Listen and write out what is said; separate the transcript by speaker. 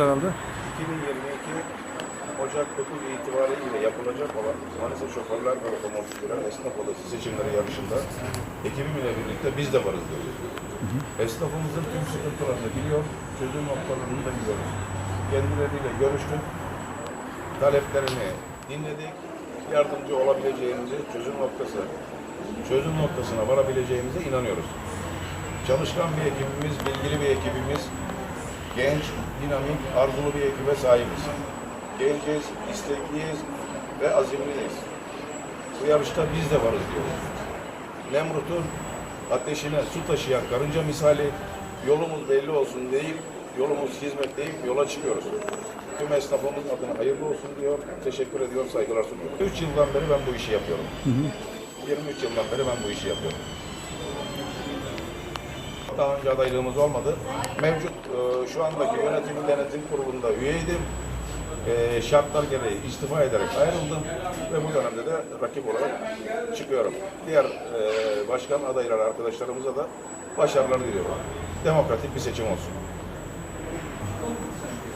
Speaker 1: herhalde.
Speaker 2: 2022 Ocak 9 itibariyle yapılacak olan Manisa Şoförler ve Otomotivler Esnaf Odası seçimleri yarışında ekibimle birlikte biz de varız diyoruz. Esnafımızın tüm sıkıntılarını biliyor, çözüm noktalarını da biliyoruz. Kendileriyle görüştük, taleplerini dinledik, yardımcı olabileceğimizi çözüm noktası, çözüm noktasına varabileceğimize inanıyoruz. Çalışkan bir ekibimiz, bilgili bir ekibimiz, genç, dinamik, arzulu bir ekibe sahibiz. Genciz, istekliyiz ve azimliyiz. Bu yarışta biz de varız diyoruz. Nemrut'un ateşine su taşıyan karınca misali yolumuz belli olsun deyip, yolumuz hizmet deyip yola çıkıyoruz. Tüm esnafımız adına hayırlı olsun diyor, teşekkür ediyor, saygılar sunuyorum. 3 yıldan beri ben bu işi yapıyorum. 23 yıldan beri ben bu işi yapıyorum. Daha önce adaylığımız olmadı. Mevcut e, şu andaki yönetim denetim kurulunda üyeydim. E, şartlar gereği istifa ederek ayrıldım ve bu dönemde de rakip olarak çıkıyorum. Diğer e, başkan adayları arkadaşlarımıza da başarılar diliyorum. Demokratik bir seçim olsun. Thank you.